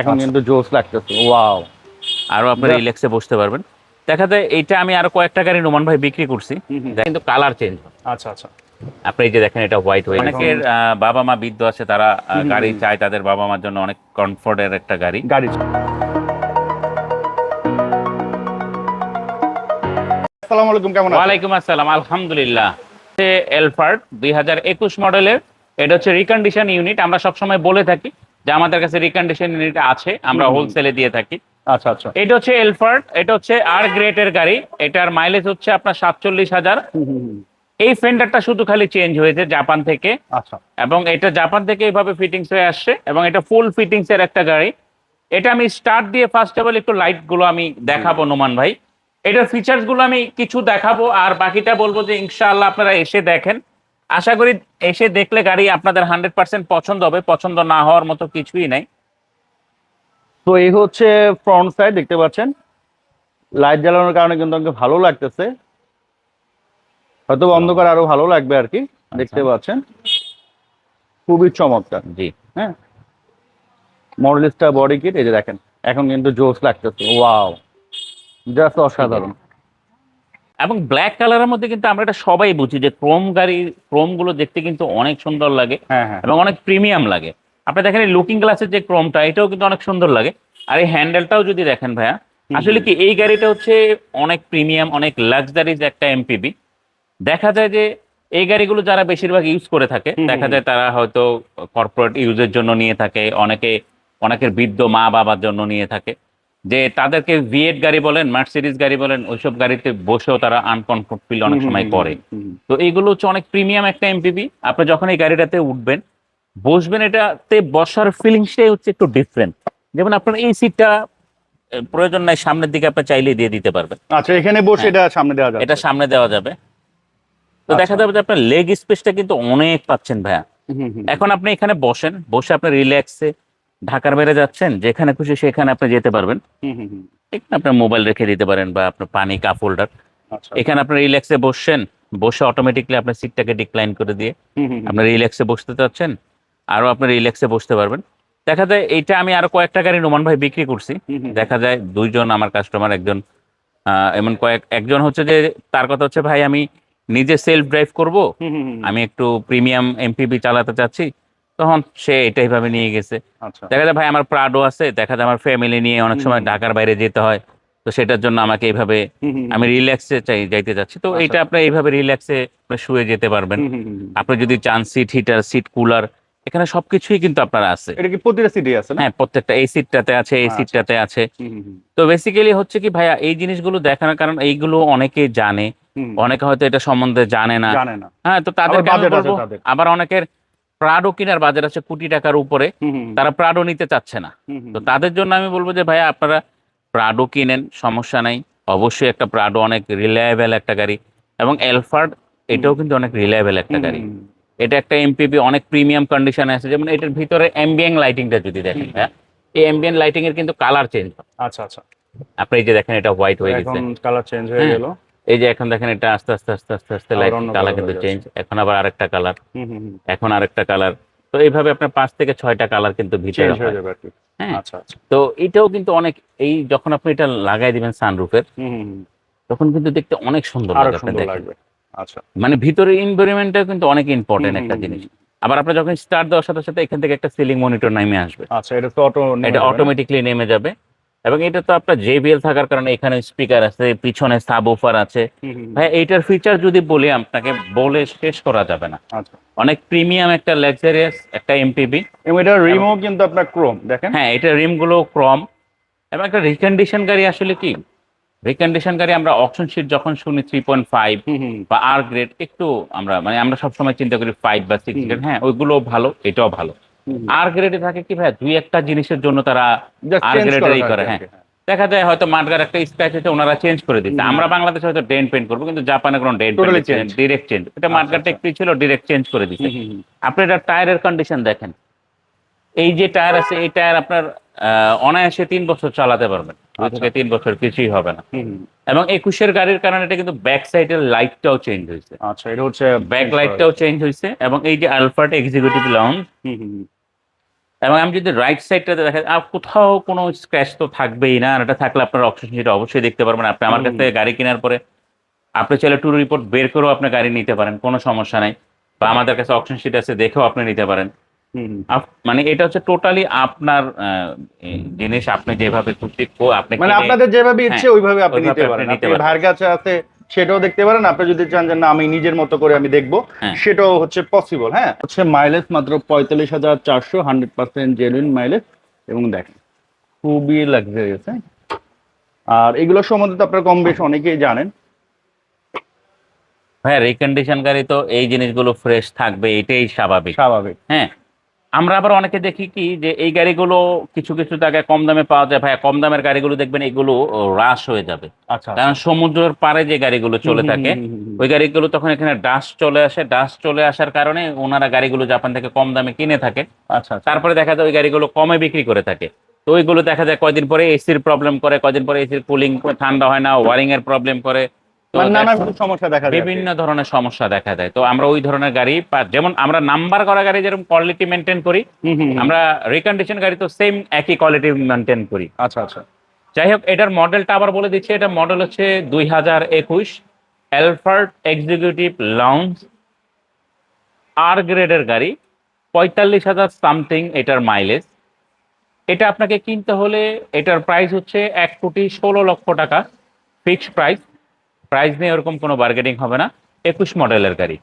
এখন আচ্ছা। কিন্তু জোস লাগতেছে ওয়াও। আরও আপনার রিল্যাক্সে বসতে পারবেন। দেখা যায় এইটা আমি আরও কয়েকটা গাড়ি নোমান ভাই বিক্রি করছি। কিন্তু কালার চেঞ্জ আচ্ছা আচ্ছা। আপনি যে দেখেন এটা হোয়াইট হয়ে অনেকের বাবা মা বৃদ্ধ আছে তারা গাড়ি চায় তাদের বাবা মার জন্য অনেক কমফোর্টের একটা গাড়ি। গাড়ি। আসসালামু আলাইকুম কেমন আছেন? ওয়ালাইকুম আসসালাম আলহামদুলিল্লাহ। হাজার একুশ মডেলের এটা হচ্ছে রিকন্ডিশন ইউনিট আমরা সবসময় বলে থাকি। যে আমাদের কাছে রিকন্ডিশন ইউনিট আছে আমরা। হোলসেলে দিয়ে থাকি। আচ্ছা আচ্ছা। এটা হচ্ছে এলফার্ট এটা হচ্ছে আর গ্রেটের গাড়ি। এটার মাইলেজ হচ্ছে আপনার সাতচল্লিশ হাজার। এই ফেন্ডারটা শুধু খালি চেঞ্জ হয়েছে জাপান থেকে। আচ্ছা। এবং এটা জাপান থেকে এইভাবে ফিটিংস হয়ে আসছে। এবং এটা ফুল ফিটিংস এর একটা গাড়ি। এটা আমি স্টার্ট দিয়ে ফার্স্ট অফ অল একটু লাইটগুলো আমি দেখাবো নোমান ভাই। এটার ফিচার্সগুলো আমি কিছু দেখাবো আর বাকিটা বলব যে ইনশাআল্লাহ আপনারা এসে দেখেন। আশা করি এসে দেখলে গাড়ি আপনাদের হান্ড্রেড পার্সেন্ট পছন্দ হবে পছন্দ না হওয়ার মতো কিছুই নাই। তো এই হচ্ছে ফ্রন্ট সাইড দেখতে পাচ্ছেন? লাইট জ্বালানোর কারণে কিন্তু আমাকে ভালো লাগতেছে। হয়তো অন্ধকার আরও ভালো লাগবে আর কি দেখতে পাচ্ছেন? খুবই চমৎকার। জি। হ্যাঁ? মডেলিস্টা বডি কিট এই যে দেখেন এখন কিন্তু জোস লাগতেছে ওয়াও জাস্ট অসাধারণ। এবং ব্ল্যাক কালারের মধ্যে কিন্তু আমরা এটা সবাই বুঝি যে ক্রোম গাড়ি ক্রোমগুলো দেখতে কিন্তু অনেক সুন্দর লাগে হ্যাঁ হ্যাঁ। এবং অনেক প্রিমিয়াম লাগে। আপনি দেখেন এই লুকিং গ্লাসের যে ক্রোমটা এটাও কিন্তু অনেক সুন্দর লাগে। আর এই হ্যান্ডেলটাও যদি দেখেন ভাইয়া আসলে কি এই গাড়িটা হচ্ছে অনেক প্রিমিয়াম অনেক লাক্সারিজ একটা এমপিবি দেখা যায় যে এই গাড়িগুলো যারা বেশিরভাগ ইউজ করে থাকে দেখা যায় তারা হয়তো কর্পোরেট ইউজের জন্য নিয়ে থাকে অনেকে অনেকের বৃদ্ধ মা বাবার জন্য নিয়ে থাকে। যে তাদেরকে ভিএট গাড়ি বলেন মার্সিডিজ গাড়ি বলেন ওইসব গাড়িতে বসেও তারা আনকমফোর্ট ফিল অনেক সময় করে। তো এইগুলো হচ্ছে অনেক প্রিমিয়াম একটা এমপিবি আপনি যখন এই গাড়িটাতে উঠবেন বসবেন এটাতে বসার ফিলিংসটাই হচ্ছে একটু ডিফারেন্ট যেমন আপনার এই সিটটা প্রয়োজন নাই সামনের দিকে আপনি চাইলে দিয়ে দিতে পারবেন। আচ্ছা এখানে বসে এটা সামনে দেওয়া যাবে। এটা সামনে দেওয়া যাবে। তো দেখা আচ্ছা। যাবে যে আপনার লেগ স্পেসটা কিন্তু অনেক পাচ্ছেন ভাইয়া। এখন আপনি এখানে বসেন বসে আপনি রিল্যাক্সে ঢাকার বাইরে যাচ্ছেন যেখানে খুশি সেখানে আপনি যেতে পারবেন। এখানে আপনার মোবাইল রেখে দিতে পারেন বা আপনার পানি কাপ হোল্ডার আচ্ছা এখানে আপনার রিল্যাক্সে বসছেন বসে অটোমেটিকলি আপনার সিটটাকে ডিক্লাইন করে দিয়ে আপনার। রিল্যাক্সে বসতে চাচ্ছেন আরও আপনার রিল্যাক্সে বসতে পারবেন দেখা যায় এইটা আমি আরও কয়েকটা গাড়ি নোমান ভাই বিক্রি করছি। দেখা যায় দুইজন আমার কাস্টমার একজন এমন কয়েক একজন হচ্ছে যে তার কথা হচ্ছে ভাই আমি নিজে সেলফ ড্রাইভ করব। আমি একটু প্রিমিয়াম এমপিবি চালাতে চাচ্ছি তখন সে এটাই ভাবে নিয়ে গেছে। আচ্ছা। দেখা যায় ভাই আমার প্রাডো আছে দেখা যায় আমার ফ্যামিলি নিয়ে অনেক সময় ঢাকার বাইরে যেতে হয়। তো সেটার জন্য আমাকে এইভাবে আমি রিল্যাক্সে চাই যাইতে চাচ্ছি তো এটা আপনি এইভাবে রিল্যাক্সে শুয়ে যেতে পারবেন। আপনি যদি চান সিট হিটার সিট কুলার এখানে সবকিছুই কিন্তু আপনার আছে। এটা কি প্রতিটা সিটি আছে না? হ্যাঁ প্রত্যেকটা এই সিটটাতে আছে এই আচ্ছা, সিটটাতে আছে। হুম, হুম। তো বেসিক্যালি হচ্ছে কি ভাইয়া এই জিনিসগুলো দেখানোর কারণ এইগুলো অনেকে জানে। অনেকে হয়তো এটা সম্বন্ধে জানে না। হ্যাঁ তো আছে তাদের। আবার অনেকের প্রাডো কেনার বাজার আছে কোটি টাকার উপরে তারা প্রাডো নিতে চাচ্ছে না। তো তাদের জন্য আমি বলব যে ভাইয়া আপনারা প্রাডো কিনেন সমস্যা নাই। অবশ্যই একটা প্রাডো অনেক রিলায়েবল একটা গাড়ি এবং এলফার্ড এটাও কিন্তু অনেক রিলায়েবল একটা গাড়ি। এটা একটা এমপিবি অনেক প্রিমিয়াম কন্ডিশনে আছে। যেমন এটার ভিতরে অ্যাম্বিয়েন্ট লাইটিংটা যদি দেখেন হ্যাঁ এই অ্যাম্বিয়েন্ট লাইটিং এর কিন্তু কালার চেঞ্জ আচ্ছা আচ্ছা। আপনি যে দেখেন এটা হোয়াইট হয়ে গেছে। কালার চেঞ্জ হয়ে হ্যাঁ। গেল। এই যে এখন দেখেন এটা আস্তে আস্তে আস্তে আস্তে আস্তে লাইট কালার কিন্তু চেঞ্জ এখন আবার আরেকটা কালার। এখন আরেকটা কালার তো এইভাবে আপনার পাঁচ থেকে ছয়টা কালার কিন্তু ভিতরে হয়ে যাবে আচ্ছা আচ্ছা। তো এটাও কিন্তু অনেক এই যখন আপনি এটা লাগাই দিবেন সানরুফের। তখন কিন্তু দেখতে অনেক সুন্দর লাগবে আচ্ছা। মানে ভিতরের এনভায়রনমেন্টটা কিন্তু অনেক ইম্পর্টেন্ট একটা জিনিস। আবার আপনি যখন স্টার্ট দেওয়ার সাথে সাথে এখান থেকে একটা সিলিং মনিটর নামে আসবে। আচ্ছা এটা তো অটো এটা অটোমেটিকলি নেমে যাবে। এবং এটা তো আপনার জেবিএল থাকার কারণে এখানে স্পিকার আছে পিছনে সাব অফার আছে ভাই এইটার ফিচার যদি বলি আপনাকে বলে শেষ করা যাবে না। আচ্ছা। অনেক প্রিমিয়াম একটা লাক্সারিয়াস একটা এমপিবি এবং এটা রিমো কিন্তু আপনার ক্রোম দেখেন। হ্যাঁ এটা রিমগুলো ক্রম এবং একটা রিকন্ডিশন গাড়ি আসলে কি? রিকন্ডিশন গাড়ি আমরা অপশন শিট যখন শুনি থ্রি পয়েন্ট ফাইভ বা আর গ্রেড একটু আমরা মানে আমরা সবসময় চিন্তা করি ফাইভ বা সিক্স গ্রেড হ্যাঁ ওইগুলো ভালো এটাও ভালো। আর গ্রেডে থাকে কি ভাই দুই একটা জিনিসের জন্য তারা আর গ্রেডেরই করে হ্যাঁ দেখা যায় হয়তো মাঠগার একটা স্ক্র্যাচ হচ্ছে ওনারা চেঞ্জ করে দিচ্ছে আমরা বাংলাদেশে হয়তো ডেন্ট পেন্ট করব কিন্তু জাপানে কোনো ডেন্ট পেন্ট. ডিরেক্ট চেঞ্জ এটা আচ্ছা, মাঠগারটা আচ্ছা। একটু ছিল ডিরেক্ট চেঞ্জ করে দিচ্ছে। আপনি এটা টায়ারের কন্ডিশন দেখেন এই যে টায়ার আছে এই টায়ার আপনার অনায়াসে তিন বছর চালাতে পারবেন আচ্ছা। থেকে তিন বছর কিছুই হবে না। এবং একুশের গাড়ির কারণে এটা কিন্তু ব্যাক সাইডের লাইটটাও চেঞ্জ হয়েছে আচ্ছা এটা হচ্ছে ব্যাক লাইটটাও চেঞ্জ হয়েছে এবং এই যে আলফার্ট এক্সিকিউটিভ হুম। এবং আমি যদি রাইট সাইডটাতে দেখা আর কোথাও কোনো স্ক্র্যাচ তো থাকবেই না আর এটা থাকলে আপনার অপশন সেটা অবশ্যই দেখতে পারবেন। আপনি আমার কাছ থেকে গাড়ি কেনার পরে আপনি চাইলে ট্যুর রিপোর্ট বের করেও আপনি গাড়ি নিতে পারেন কোনো সমস্যা নাই। বা আমাদের কাছে অপশন শিট আছে দেখেও আপনি নিতে পারেন। মানে এটা হচ্ছে টোটালি আপনার জিনিস আপনি যেভাবে খুশি আপনি মানে আপনাদের যেভাবে ইচ্ছে ওইভাবে আপনি নিতে পারেন। আপনি পারেন। ভাইয়ের কাছে আছে সেটাও দেখতে পারেন। আপনি যদি চান যে না আমি নিজের মতো করে আমি দেখব হ্যাঁ। সেটাও হচ্ছে পসিবল হ্যাঁ? হচ্ছে মাইলেজ মাত্র পঁয়তাল্লিশ হাজার চারশো হান্ড্রেড পার্সেন্ট জেনুইন মাইলেজ এবং দেখেন খুবই লাক্সারিয়াস হ্যাঁ? আর এগুলো সম্বন্ধে তো আপনারা কম বেশ অনেকেই জানেন। হ্যাঁ রিকন্ডিশন গাড়ি তো এই জিনিসগুলো ফ্রেশ থাকবে এটাই স্বাভাবিক। স্বাভাবিক। হ্যাঁ? আমরা আবার অনেকে দেখি কি যে এই গাড়িগুলো কিছু কিছু জায়গায় কম দামে পাওয়া যায়। ভাই কম দামের গাড়িগুলো দেখবেন এগুলো রাশ হয়ে যাবে। আচ্ছা কারণ সমুদ্রের পাড়ে যে গাড়িগুলো চলে থাকে ওই গাড়িগুলো তখন এখানে ডাস্ট চলে আসে। ডাস্ট চলে আসার কারণে ওনারা গাড়িগুলো জাপান থেকে কম দামে কিনে থাকে। আচ্ছা আচ্ছা। তারপরে দেখা যায় ওই গাড়িগুলো কমে বিক্রি করে থাকে। তো ওইগুলো দেখা যায় কয়দিন পরে এসির প্রবলেম করে কয়দিন পরে এসির কুলিং ঠান্ডা হয় না ওয়ারিং এর প্রবলেম করে। মানে বিভিন্ন ধরনের সমস্যা দেখা দেয়। তো আমরা ওই ধরনের গাড়ি যেমন আমরা নাম্বার করা গাড়ি যেরকম কোয়ালিটি মেনটেন করি আমরা রিকন্ডিশন গাড়ি তো সেম একই কোয়ালিটি মেনটেন করি। আচ্ছা আচ্ছা। যাই হোক এটার মডেলটা আবার বলে দিচ্ছি এটা মডেল হচ্ছে দুই হাজার একুশ এলফার্ট এক্সিকিউটিভ লঞ্চ আর গ্রেডের গাড়ি পঁয়তাল্লিশ হাজার সামথিং এটার মাইলেজ এটা আপনাকে কিনতে হলে এটার প্রাইস হচ্ছে এক কোটি ষোলো লক্ষ টাকা ফিক্সড প্রাইস প্রাইস নিয়ে ওরকম কোনো বার্গেটিং হবে না। একুশ মডেলের গাড়ি।